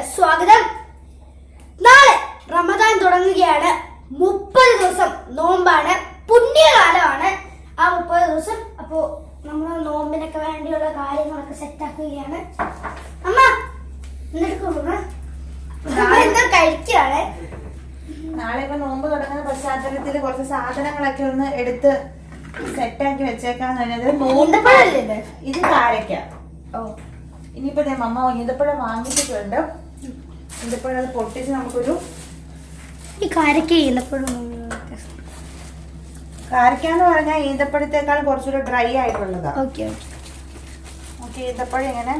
സ്വാഗതം. നാളെ റമദാൻ തുടങ്ങുകയാണ്. മുപ്പത് ദിവസം നോമ്പാണ്. പുണ്യകാലമാണ് ആ മുപ്പത് ദിവസം. അപ്പോ നമ്മൾ നോമ്പിനൊക്കെ വേണ്ടിയുള്ള കാര്യങ്ങളൊക്കെ സെറ്റ് ആക്കുകയാണ്. അമ്മ എന്നിട്ട് കഴിക്കുകയാണ് നാളെ ഇപ്പൊ നോമ്പ് തുടങ്ങുന്ന പശ്ചാത്തലത്തിൽ കുറച്ച് സാധനങ്ങളൊക്കെ ഒന്ന് എടുത്ത് സെറ്റാക്കി വെച്ചേക്കാന്ന് പറഞ്ഞത് നോമ്പ് ഇത്? കാരക്ക ഓ ഇനിയിപ്പോ മമ്മ ഈന്തപ്പഴം വാങ്ങിച്ചിട്ടുണ്ട്. ഈന്തപ്പഴം അത് പൊട്ടിച്ച് നമുക്കൊരു ഈ കാരക്ക ഈന്തപ്പഴം കാരക്ക എന്ന് പറഞ്ഞാൽ ഈന്തപ്പഴത്തേക്കാൾ കുറച്ചുകൂടെ ഡ്രൈ ആയിട്ടുള്ളതാ. Okay okay. ഈന്തപ്പഴം ഇങ്ങനെ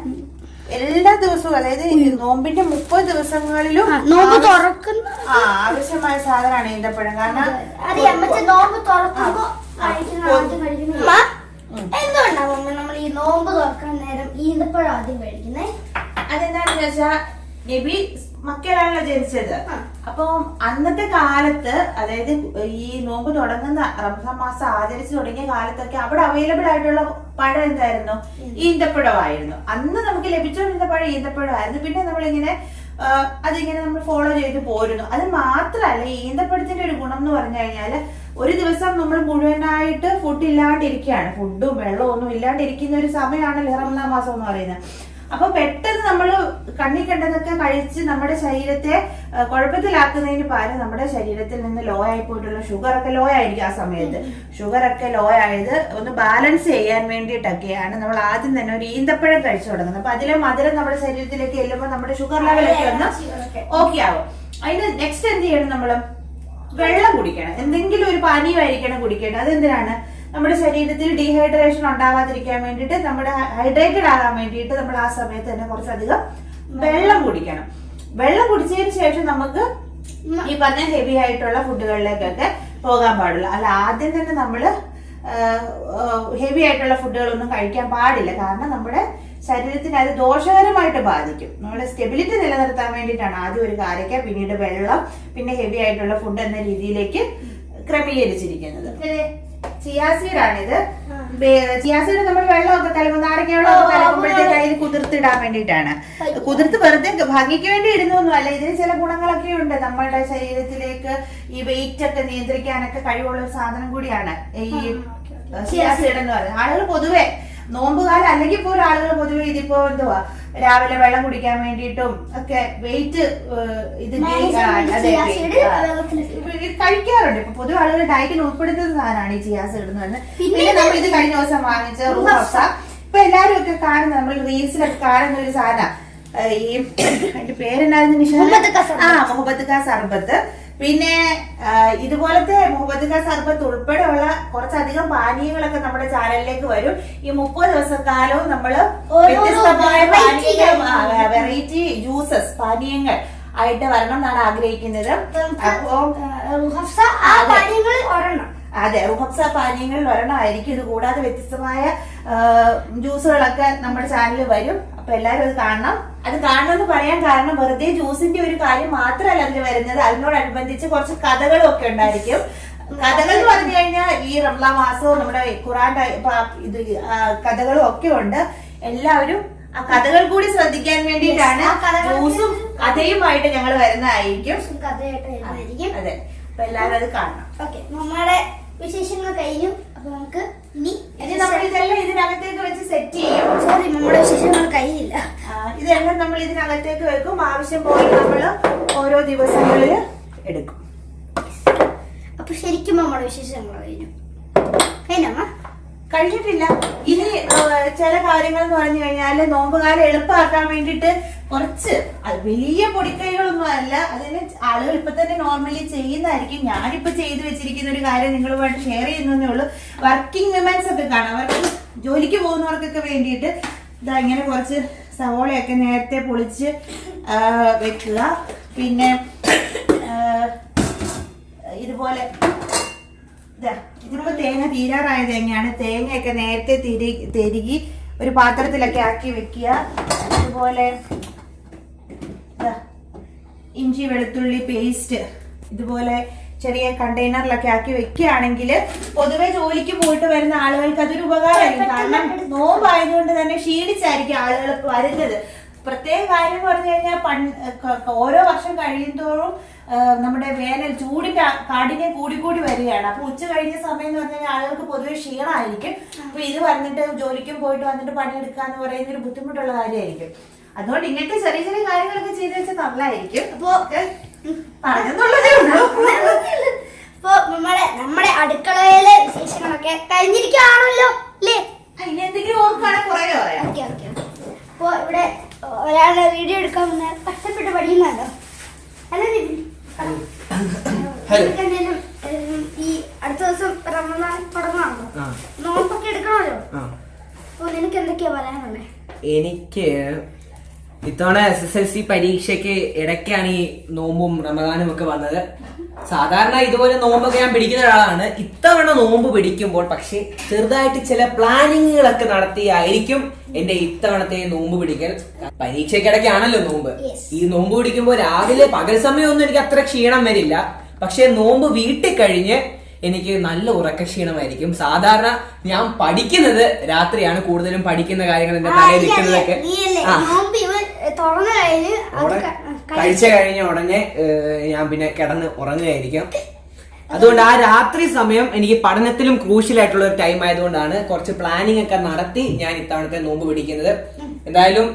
എല്ലാ ദിവസവും അതായത് നോമ്പിന്റെ മുപ്പത് ദിവസങ്ങളിലും നോമ്പ് തുറക്കുന്ന ആവശ്യമായ സാധനമാണ് ഈന്തപ്പഴം. കാരണം നോമ്പ് തുറക്കുമ്പോ ഉം. നമ്മൾ ഈ നോമ്പ് തുറക്കാൻ നേരം ഈന്തപ്പഴം ആദ്യം കഴിക്കുന്നേ? അതെന്താണെന്ന് വെച്ചാ നബി മക്കയിലാണല്ലോ ജനിച്ചത്. അപ്പം അന്നത്തെ കാലത്ത് അതായത് ഈ നോമ്പ് തുടങ്ങുന്ന റംസാൻ മാസം ആചരിച്ചു തുടങ്ങിയ കാലത്തൊക്കെ അവിടെ അവൈലബിൾ ആയിട്ടുള്ള പഴം എന്തായിരുന്നു? ഈന്തപ്പഴമായിരുന്നു. അന്ന് നമുക്ക് ലഭിച്ചുകൊണ്ടിരുന്ന പഴം ഈന്തപ്പഴമായിരുന്നു. പിന്നെ നമ്മളിങ്ങനെ അതിങ്ങനെ നമ്മൾ ഫോളോ ചെയ്ത് പോരുന്നു. അത് മാത്രമല്ല ഈ ഈന്തപ്പഴത്തിന്റെ ഒരു ഗുണം എന്ന് പറഞ്ഞു കഴിഞ്ഞാൽ ഒരു ദിവസം നമ്മൾ മുഴുവനായിട്ട് ഫുഡ് ഇല്ലാണ്ടിരിക്കുകയാണ്. ഫുഡും വെള്ളവും ഒന്നും ഇല്ലാണ്ടിരിക്കുന്ന ഒരു സമയമാണ് റംസാൻ മാസം എന്ന് പറയുന്നത്. അപ്പൊ പെട്ടെന്ന് നമ്മൾ കണ്ണി കണ്ടതൊക്കെ കഴിച്ച് നമ്മുടെ ശരീരത്തെ കുഴപ്പത്തിലാക്കുന്നതിന് പകരം നമ്മുടെ ശരീരത്തിൽ നിന്ന് ലോ ആയി പോയിട്ടുള്ള ഷുഗർ ഒക്കെ ലോ ആയിരിക്കും ആ സമയത്ത്. ഷുഗർ ഒക്കെ ലോ ആയത് ഒന്ന് ബാലൻസ് ചെയ്യാൻ വേണ്ടിയിട്ടൊക്കെയാണ് നമ്മൾ ആദ്യം തന്നെ ഒരു ഈന്തപ്പഴം കഴിച്ചു തുടങ്ങുന്നത്. അപ്പൊ അതിലെ മധുരം നമ്മുടെ ശരീരത്തിലേക്ക് ചെല്ലുമ്പോൾ നമ്മുടെ ഷുഗർ ലെവലൊക്കെ ഒന്ന് ഓക്കെ ആവും. അതിന് നെക്സ്റ്റ് എന്ത് ചെയ്യണം നമ്മൾ വെള്ളം കുടിക്കണം. എന്തെങ്കിലും ഒരു പാനീയമായിരിക്കണം കുടിക്കേണ്ടത്. അതെന്തിനാണ്? നമ്മുടെ ശരീരത്തിൽ ഡീഹൈഡ്രേഷൻ ഉണ്ടാവാതിരിക്കാൻ വേണ്ടിയിട്ട് നമ്മുടെ ഹൈഡ്രേറ്റഡ് ആകാൻ വേണ്ടിയിട്ട് നമ്മൾ ആ സമയത്ത് തന്നെ കുറച്ചധികം വെള്ളം കുടിക്കണം. വെള്ളം കുടിച്ചതിന് ശേഷം നമുക്ക് ഈ പറഞ്ഞ ഹെവി ആയിട്ടുള്ള ഫുഡുകളിലേക്കൊക്കെ പോകാൻ പാടില്ല അല്ല ആദ്യം തന്നെ നമ്മൾ ഹെവി ആയിട്ടുള്ള ഫുഡുകളൊന്നും കഴിക്കാൻ പാടില്ല. കാരണം നമ്മുടെ ശരീരത്തിന് അത് ദോഷകരമായിട്ട് ബാധിക്കും. നമ്മുടെ സ്റ്റെബിലിറ്റി നിലനിർത്താൻ വേണ്ടിയിട്ടാണ് ആദ്യം ഒരു കാരക്ക പിന്നീട് വെള്ളം പിന്നെ ഹെവി ആയിട്ടുള്ള ഫുഡ് എന്ന രീതിയിലേക്ക് ക്രമീകരിച്ചിരിക്കുന്നത്. ചിയാസീഡാണിത് ചിയാസീഡ് നമ്മൾ വെള്ളമൊക്കെ കലക്കും നാരങ്ങ വെള്ളമൊക്കെ കലക്കുമ്പോഴത്തേക്ക് അതിന് കുതിർത്തിടാൻ വേണ്ടിയിട്ടാണ്. കുതിർത്ത് വെറുതെ ഭംഗിക്ക് വേണ്ടി ഇടുന്നൊന്നും അല്ല. ഇതിന് ചില ഗുണങ്ങളൊക്കെ ഉണ്ട്. നമ്മുടെ ശരീരത്തിലേക്ക് ഈ വെയിറ്റ് ഒക്കെ നിയന്ത്രിക്കാനൊക്കെ കഴിവുള്ള ഒരു സാധനം കൂടിയാണ്. ഈ ചിയാസീഡ് എന്ന് പറയുന്നത്. ആളുകൾ പൊതുവെ നോമ്പുകാലം അല്ലെങ്കിൽ പോലും ആളുകൾ പൊതുവെ ഇതിപ്പോ എന്തുവാ രാവിലെ വെള്ളം കുടിക്കാൻ വേണ്ടിയിട്ടും ഒക്കെ വെയിറ്റ് ഇത് കഴിക്കാറുണ്ട്. ഇപ്പൊ പൊതുവെ ആളുകൾ ഡയറ്റിൽ ഉൾപ്പെടുത്തുന്ന സാധനമാണ് ഈ ചിയാസ് എന്ന് പറയുന്നത് പിന്നെ നമ്മൾ ഇത് കഴിഞ്ഞ ദിവസം വാങ്ങിച്ച റൂസ ഇപ്പൊ എല്ലാരും ഒക്കെ കാണുന്ന നമ്മൾ റീൽസിലൊക്കെ കാണുന്ന ഒരു സാധനം. ഈ അതിന്റെ പേരെന്നായിരുന്നു നിഷ. ആ മുഹബത്ത് കാ സർബത്ത്. പിന്നെ ഇതുപോലത്തെ മുഹമ്മദ് ക സർബത്ത് ഉൾപ്പെടെയുള്ള കുറച്ചധികം പാനീയങ്ങളൊക്കെ നമ്മുടെ ചാനലിലേക്ക് വരും. ഈ മുപ്പത് ദിവസക്കാലവും നമ്മൾ വ്യത്യസ്തമായ പാനീയങ്ങൾ വെറൈറ്റി ജ്യൂസസ് പാനീയങ്ങൾ ആയിട്ട് വരണം എന്നാണ് ആഗ്രഹിക്കുന്നത്. അപ്പോ ഹഫ്സ ആ അതെ. റുഹബ്സ പാനീയങ്ങളിൽ ഒരെണ്ണമായിരിക്കും. ഇത് കൂടാതെ വ്യത്യസ്തമായ ജ്യൂസുകളൊക്കെ നമ്മുടെ ചാനലിൽ വരും. അപ്പൊ എല്ലാവരും അത് കാണണം. അത് കാണണം എന്ന് പറയാൻ കാരണം വെറുതെ ജ്യൂസിന്റെ ഒരു കാര്യം മാത്രമല്ല അതിൽ വരുന്നത്. അതിനോടനുബന്ധിച്ച് കുറച്ച് കഥകളും ഒക്കെ ഉണ്ടായിരിക്കും. കഥകൾ എന്ന് പറഞ്ഞു കഴിഞ്ഞാൽ ഈ റംലാ മാസവും നമ്മുടെ ഖുറാൻ ടൈ- ഇത് കഥകളും ഒക്കെ ഉണ്ട്. എല്ലാവരും ആ കഥകൾ കൂടി ശ്രദ്ധിക്കാൻ വേണ്ടിയിട്ടാണ് ജ്യൂസും കഥയുമായിട്ട് ഞങ്ങൾ വരുന്നതായിരിക്കും. അതെ. അപ്പൊ എല്ലാവരും അത് കാണണം. ഓക്കെ നമ്മുടെ വിശേഷങ്ങൾ കഴിഞ്ഞു. അപ്പൊ നമുക്ക് ഇനി ഇനി നമ്മൾ ഇതെല്ലാം ഇതിനകത്തേക്ക് വെച്ച് സെറ്റ് ചെയ്യും. സോറി നമ്മുടെ വിശേഷങ്ങൾ കഴിഞ്ഞില്ല. ഇതെല്ലാം നമ്മൾ ഇതിനകത്തേക്ക് വെക്കും. ആവശ്യം പോയി നമ്മൾ ഓരോ ദിവസങ്ങളിൽ എടുക്കും. അപ്പൊ ശരിക്കും നമ്മുടെ വിശേഷങ്ങൾ കഴിഞ്ഞു. കഴിഞ്ഞമ്മ കഴിഞ്ഞിട്ടില്ല. ഇനി ചില കാര്യങ്ങൾ എന്ന് പറഞ്ഞു കഴിഞ്ഞാൽ നോമ്പുകാലം എളുപ്പമാക്കാൻ വേണ്ടിയിട്ട് കുറച്ച് വലിയ പൊടിക്കൈകളൊന്നും അല്ല. അതിന് ആളുകൾ ഇപ്പൊ തന്നെ നോർമലി ചെയ്യുന്നതായിരിക്കും. ഞാനിപ്പോ ചെയ്തു വെച്ചിരിക്കുന്ന ഒരു കാര്യം നിങ്ങളുമായിട്ട് ഷെയർ ചെയ്യുന്നതേ ഉള്ളൂ. വർക്കിംഗ് വിമൻസ് ഒക്കെ കാണാം. അവർക്ക് ജോലിക്ക് പോകുന്നവർക്കൊക്കെ വേണ്ടിയിട്ട് ഇതാ ഇങ്ങനെ കുറച്ച് സവോളയൊക്കെ നേരത്തെ പൊളിച്ച് വെക്കുക. പിന്നെ ഇതുപോലെ ഇതാ, ഇതിപ്പോ തേങ്ങ തീരാറായ തേങ്ങയാണ്. തേങ്ങയൊക്കെ നേരത്തെ തിരി തിരികി ഒരു പാത്രത്തിലൊക്കെ ആക്കി വെക്കുക. അതുപോലെ ഇഞ്ചി വെളുത്തുള്ളി പേസ്റ്റ് ഇതുപോലെ ചെറിയ കണ്ടെയ്നറിലൊക്കെ ആക്കി വെക്കുകയാണെങ്കിൽ പൊതുവെ ജോലിക്ക് പോയിട്ട് വരുന്ന ആളുകൾക്ക് അതൊരു ഉപകാരമായിരിക്കും. കാരണം നോമ്പായതുകൊണ്ട് തന്നെ ക്ഷീണിച്ചായിരിക്കും ആളുകൾ വരുന്നത്. പ്രത്യേക കാര്യം എന്ന് പറഞ്ഞു കഴിഞ്ഞാൽ ഓരോ വർഷം കഴിയുന്തോറും നമ്മുടെ വേനൽ ചൂടിന്റെ കാടിനെ കാഠിന്യം കൂടി കൂടി വരികയാണ്. അപ്പൊ ഉച്ച കഴിഞ്ഞ സമയം എന്ന് പറഞ്ഞു കഴിഞ്ഞാൽ ആളുകൾക്ക് പൊതുവെ ക്ഷീണമായിരിക്കും. അപ്പൊ ഇത് വന്നിട്ട് ജോലിക്കും പോയിട്ട് വന്നിട്ട് പണിയെടുക്കുക എന്ന് പറയുന്ന ഒരു ബുദ്ധിമുട്ടുള്ള കാര്യമായിരിക്കും. അതുകൊണ്ട് ഇങ്ങനത്തെ ചെറിയ ചെറിയ കാര്യങ്ങളൊക്കെ ചെയ്ത് വെച്ചാൽ നല്ലതായിരിക്കും അപ്പോ പറഞ്ഞെന്നുള്ളതേ ഉള്ളൂ. നമ്മുടെ നമ്മുടെ അടുക്കളയിലെ വിശേഷങ്ങളൊക്കെ കഴിഞ്ഞിരിക്കുകയാണല്ലോ അല്ലേ? എന്തെങ്കിലും ഓർക്കുകയാണെങ്കിൽ കുറേ പറയാം. അപ്പൊ ഇവിടെ ഒരാളുടെ വീഡിയോ എടുക്കാൻ വന്ന കഷ്ടപ്പെട്ട് പഠിക്കുന്നുണ്ടോ? അല്ല ഈ അടുത്ത ദിവസം റമദാൻ തുടങ്ങാണോ. നോമ്പൊക്കെ എടുക്കണമല്ലോ? അപ്പൊ നിനക്ക് എന്തൊക്കെയാ പറയാനുള്ളത് എനിക്ക് ഇത്തവണ എസ് എസ് എൽ സി പരീക്ഷയ്ക്ക് ഇടയ്ക്കാണ് ഈ നോമ്പും റമദാനും ഒക്കെ വന്നത്. സാധാരണ ഇതുപോലെ നോമ്പൊക്കെ ഞാൻ പിടിക്കുന്ന ഒരാളാണ്. ഇത്തവണ നോമ്പ് പിടിക്കുമ്പോൾ പക്ഷേ ചെറുതായിട്ട് ചില പ്ലാനിങ്ങുകളൊക്കെ നടത്തിയായിരിക്കും എന്റെ ഇത്തവണത്തെ നോമ്പ് പിടിക്കൽ. പരീക്ഷയ്ക്കിടയ്ക്കാണല്ലോ നോമ്പ്. ഈ നോമ്പ് പിടിക്കുമ്പോൾ രാവിലെ പകൽ സമയമൊന്നും എനിക്ക് അത്ര ക്ഷീണം വരില്ല. പക്ഷേ നോമ്പ് വീട്ടിൽ കഴിഞ്ഞ് എനിക്ക് നല്ല ഉറക്കക്ഷീണമായിരിക്കും സാധാരണ ഞാൻ പഠിക്കുന്നത് രാത്രിയാണ് കൂടുതലും പഠിക്കുന്ന കാര്യങ്ങൾ എന്റെ തലയിൽ നിൽക്കുന്നതൊക്കെ. തുറന്നു കഴിഞ്ഞ് കഴിച്ച കഴിഞ്ഞ ഉടനെ ഞാൻ പിന്നെ കിടന്ന് ഉറങ്ങുകയായിരിക്കും. അതുകൊണ്ട് ആ രാത്രി സമയം എനിക്ക് പഠനത്തിലും ക്രൂഷ്യലായിട്ടുള്ള ഒരു ടൈം ആയതുകൊണ്ടാണ് കുറച്ച് പ്ലാനിങ് ഒക്കെ നടത്തി ഞാൻ ഇത്തവണത്തെ നോമ്പ് പിടിക്കുന്നത്. എന്തായാലും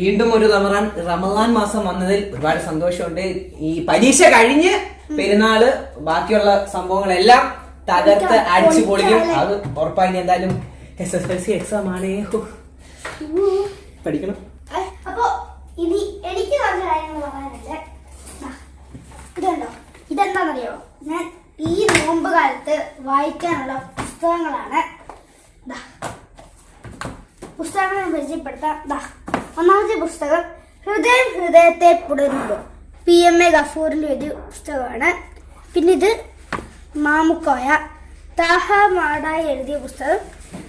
വീണ്ടും ഒരു റമറാൻ റമദാൻ മാസം വന്നതിൽ ഒരുപാട് സന്തോഷമുണ്ട്. ഈ പരീക്ഷ കഴിഞ്ഞ് പെരുന്നാൾ ബാക്കിയുള്ള സംഭവങ്ങളെല്ലാം തകർത്ത് അടിച്ചു പൊളിക്കും അത് ഉറപ്പായി എന്തായാലും S S L C exam ആണേ. പഠിക്കണം. എനിക്ക് കുറച്ച് കാര്യങ്ങൾ പറയാനുണ്ട് ഇതുണ്ടോ? ഇതെന്താണെന്നറിയോ? ഞാൻ ഈ നോമ്പ് കാലത്ത് വായിക്കാനുള്ള പുസ്തകങ്ങളാണ്. പുസ്തകങ്ങൾ ഞാൻ പരിചയപ്പെടുത്താം. ഒന്നാമത്തെ പുസ്തകം ഹൃദയം ഹൃദയത്തെ പുടരുമ്പോൾ. പി എം എ ഗഫൂറിന്റെ ഒരു പുസ്തകമാണ്. പിന്നെ ഇത് മാമുക്കോയ താഹ മാടായി എഴുതിയ പുസ്തകം.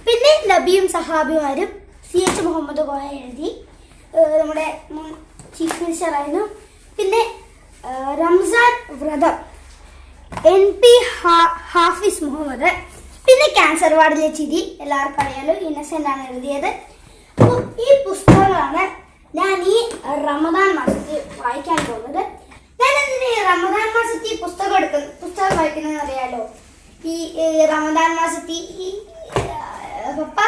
പിന്നെ നബിയും സഹാബിമാരും സി എച്ച് മുഹമ്മദ് കോയ എഴുതി നമ്മുടെ ചീഫ് മിനിസ്റ്റർ ആയിരുന്നു. പിന്നെ റംസാൻ വ്രതം. N P Hafiz Muhammad. പിന്നെ ക്യാൻസർ വാർഡിലെ ചിരി എല്ലാവർക്കും അറിയാലോ ഇന്നസെന്റ് ആണ് എഴുതിയത്. അപ്പോൾ ഈ പുസ്തകങ്ങളാണ് ഞാൻ ഈ റമദാൻ മാസത്തിൽ വായിക്കാൻ പോകുന്നത്. ഞാൻ എന്തിനാ ഈ റമദാൻ മാസത്തിൽ പുസ്തകം എടുക്കുന്നു പുസ്തകം വായിക്കുന്നതെന്ന് അറിയാലോ? ഈ റമദാൻ മാസത്തിൽ പപ്പ.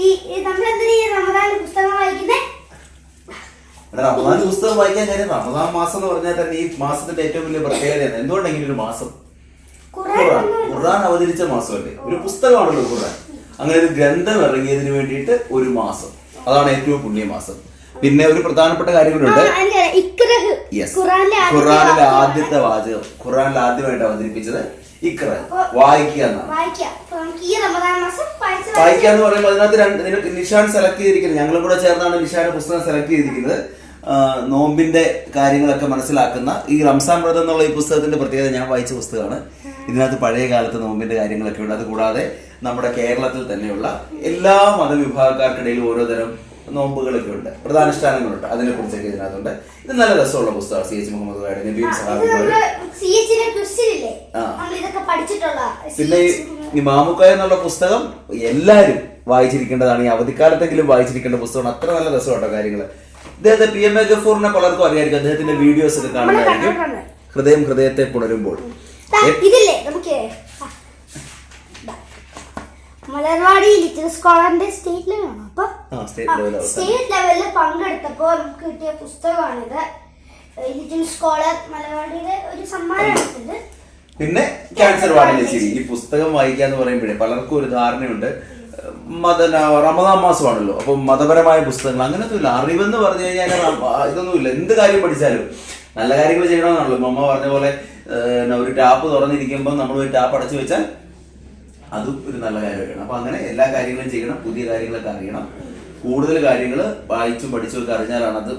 ഈ നമ്മളെന്തിനാ ഈ റമദാൻ പുസ്തകം വായിക്കുന്നത് റമദാൻ പുസ്തകം വായിക്കാൻ കാര്യം റമദാൻ മാസം എന്ന് പറഞ്ഞാൽ തന്നെ ഈ മാസത്തിന്റെ ഏറ്റവും വലിയ പ്രത്യേകതയാണ്. എന്തുകൊണ്ട് ഇങ്ങനെ ഒരു മാസം? ഖുർആൻ ഖുർആൻ അവതരിച്ച മാസമല്ലേ? ഒരു പുസ്തകമാണല്ലോ ഖുർആൻ അങ്ങനെ ഒരു ഗ്രന്ഥം ഇറങ്ങിയതിന് വേണ്ടിയിട്ട് ഒരു മാസം. അതാണ് ഏറ്റവും പുണ്യമാസം പിന്നെ ഒരു പ്രധാനപ്പെട്ട കാര്യം കൂടെ ഉണ്ട്. ഖുറാനിലെ. ആദ്യത്തെ വാചകം. ഖുറാനിൽ ആദ്യമായിട്ട് അവതരിപ്പിച്ചത് വായിക്കുക എന്ന് പറയുമ്പോൾ അതിനകത്ത് രണ്ട് നിനക്ക് നിഷാൻ സെലക്ട് ചെയ്തിരിക്കുന്നത് ഞങ്ങളും കൂടെ ചേർന്നാണ് നിഷാന്റെ പുസ്തകം സെലക്ട് ചെയ്തിരിക്കുന്നത്. നോമ്പിന്റെ കാര്യങ്ങളൊക്കെ മനസ്സിലാക്കുന്ന ഈ റംസാൻ വ്രതം എന്നുള്ള ഈ പുസ്തകത്തിന്റെ പ്രത്യേകത ഞാൻ വായിച്ച പുസ്തകമാണ്. ഇതിനകത്ത് പഴയ കാലത്ത് നോമ്പിന്റെ കാര്യങ്ങളൊക്കെ ഉണ്ട്. അത് കൂടാതെ നമ്മുടെ കേരളത്തിൽ തന്നെയുള്ള എല്ലാ മതവിഭാഗക്കാർക്കിടയിലും ഓരോ തരം നോമ്പുകളൊക്കെ ഉണ്ട്. പ്രധാനുഷ്ഠാനങ്ങളുണ്ട് അതിനെ കുറിച്ചൊക്കെ ഇതിനകത്തുണ്ട്. ഇത് നല്ല രസമുള്ള പുസ്തകമാണ് സി എച്ച് മുഹമ്മദ് സി ഇതൊക്കെ പഠിച്ചിട്ടുള്ള പിന്നെ ഈ- മാമുക്കായ എന്നുള്ള പുസ്തകം എല്ലാരും വായിച്ചിരിക്കേണ്ടതാണ്. ഈ അവധിക്കാലത്തെങ്കിലും വായിച്ചിരിക്കേണ്ട പുസ്തകമാണ്. അത്ര നല്ല രസമുണ്ടോ കാര്യങ്ങൾ ഇദ്ദേഹത്തെ പി എം എ ഗഫൂറിനെ പലർക്കും അറിയായിരിക്കും. അദ്ദേഹത്തിന്റെ വീഡിയോസ് ഒക്കെ കാണുന്നതായിരിക്കും. ഹൃദയം ഹൃദയത്തെ പുണരുമ്പോൾ. ഇതില്ലേ? നമുക്ക് മലർവാടി ലിറ്റിൽ സ്കോളറിന്റെ സ്റ്റേറ്റ് ലെവലാണ് അപ്പൊ. സ്റ്റേറ്റ് ലെവലിൽ പങ്കെടുത്തപ്പോ നമുക്ക് കിട്ടിയ പുസ്തകമാണിത്. ലിറ്റിൽ സ്കോളർ മലർവാടിയുടെ ഒരു സമ്മാനമാണിത്. പിന്നെ ക്യാൻസർ വാർഡിലെ ചിരി. ഈ പുസ്തകം വായിക്കുക എന്ന് പറയുമ്പോഴേ പലർക്കും ഒരു ധാരണയുണ്ട്. മത റമദാൻ മാസമാണല്ലോ. അപ്പൊ മതപരമായ പുസ്തകങ്ങൾ അങ്ങനത്തെ ഇല്ല. അറിവെന്ന് പറഞ്ഞു കഴിഞ്ഞാൽ ഇതൊന്നുമില്ല എന്ത് കാര്യം പഠിച്ചാലും. നല്ല കാര്യങ്ങൾ ചെയ്യണമെന്നാണല്ലോ. അമ്മ പറഞ്ഞ പോലെ ഒരു ടാപ്പ് തുറന്നിരിക്കുമ്പോൾ നമ്മൾ ഒരു ടാപ്പ് അടച്ചു വെച്ചാൽ അതും ഒരു നല്ല കാര്യമൊക്കെയാണ് അപ്പൊ അങ്ങനെ എല്ലാ കാര്യങ്ങളും ചെയ്യണം. പുതിയ കാര്യങ്ങളൊക്കെ അറിയണം. കൂടുതൽ കാര്യങ്ങൾ വായിച്ചും പഠിച്ചും ഒക്കെ അറിഞ്ഞാലാണ് അത്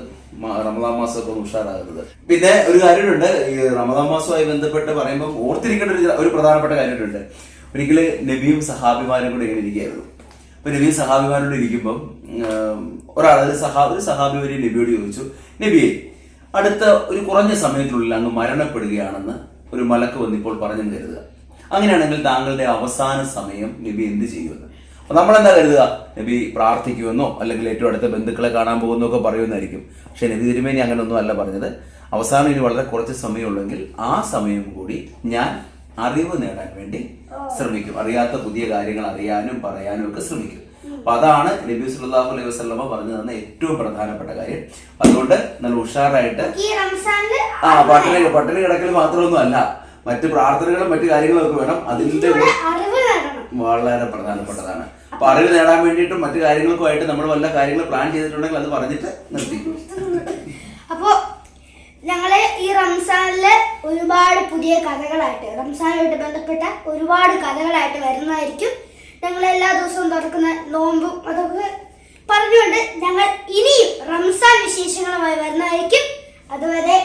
റമദാൻ മാസമൊക്കെ ഒന്ന് ഉഷാറാകുന്നത്. പിന്നെ ഒരു കാര്യമുണ്ട് ഈ റമദാൻ മാസവുമായി ബന്ധപ്പെട്ട് പറയുമ്പോൾ ഓർത്തിരിക്കേണ്ട ഒരു ഒരു പ്രധാനപ്പെട്ട കാര്യമുണ്ട്. ഒരിക്കൽ നബിയും സഹാബിമാരും കൂടെ ഇങ്ങനെ ഇരിക്കുകയായിരുന്നു. അപ്പൊ നബിയും സഹാബിമാരോട് ഇരിക്കുമ്പം ഒരാൾ ഒരു സഹാ ഒരു സഹാബി ഒരു നബിയോട് ചോദിച്ചു നബിയെ അടുത്ത ഒരു കുറഞ്ഞ സമയത്തിനുള്ളിൽ അങ്ങ് മരണപ്പെടുകയാണെന്ന് ഒരു മലക്ക് വന്നിപ്പോൾ പറഞ്ഞു കരുതുക. അങ്ങനെയാണെങ്കിൽ താങ്കളുടെ അവസാന സമയം നബി എന്ത് ചെയ്യുമെന്ന്? നമ്മളെന്താ കരുതുക? നബി പ്രാർത്ഥിക്കുമെന്നോ അല്ലെങ്കിൽ ഏറ്റവും അടുത്ത ബന്ധുക്കളെ കാണാൻ പോകുന്നോ ഒക്കെ പറയുമെന്നായിരിക്കും. പക്ഷെ നബി തിരുമേനി അങ്ങനെയൊന്നും അല്ല പറഞ്ഞത്. അവസാനം ഇനി വളരെ കുറച്ച് സമയമുള്ളെങ്കിൽ ആ സമയം കൂടി ഞാൻ അറിവ് നേടാൻ വേണ്ടി ശ്രമിക്കും. അറിയാത്ത പുതിയ കാര്യങ്ങൾ അറിയാനും പറയാനും ഒക്കെ ശ്രമിക്കും. അപ്പൊ അതാണ് നബി സുല്ലാഹു അലൈഹി വസ്ലമ പറഞ്ഞു തന്ന ഏറ്റവും പ്രധാനപ്പെട്ട കാര്യം. അതുകൊണ്ട് നല്ല ഉഷാറായിട്ട് ആ പട്ടിണി പട്ടിണി കിടക്കൽ മാത്രമൊന്നും അല്ല മറ്റ് പ്രാർത്ഥനകളും മറ്റു കാര്യങ്ങളും ഒക്കെ വേണം അതിന്റെ വളരെ പ്രധാനപ്പെട്ടതാണ്. അപ്പൊ അറിവ് നേടാൻ വേണ്ടിയിട്ടും മറ്റു കാര്യങ്ങൾക്കുമായിട്ട് നമ്മൾ വല്ല കാര്യങ്ങൾ പ്ലാൻ ചെയ്തിട്ടുണ്ടെങ്കിൽ അത് പറഞ്ഞിട്ട് നിർത്തി. അപ്പോ ഞങ്ങളെ ഈ റംസാനിൽ ഒരുപാട് പുതിയ കഥകളായിട്ട് റംസാനുമായിട്ട് ബന്ധപ്പെട്ട ഒരുപാട് കഥകളായിട്ട് വരുന്നതായിരിക്കും. ഞങ്ങൾ എല്ലാ ദിവസവും തുറക്കുന്ന നോമ്പും അതൊക്കെ പറഞ്ഞുകൊണ്ട് ഞങ്ങൾ ഇനിയും റംസാൻ വിശേഷങ്ങളുമായി വരുന്നതായിരിക്കും. അതുവരെ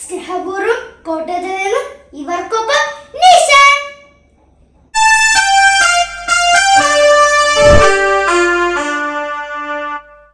സ്നേഹപൂർവം കോട്ടയത്ത് നിന്ന് ഇവർക്കൊപ്പം നിശാൻ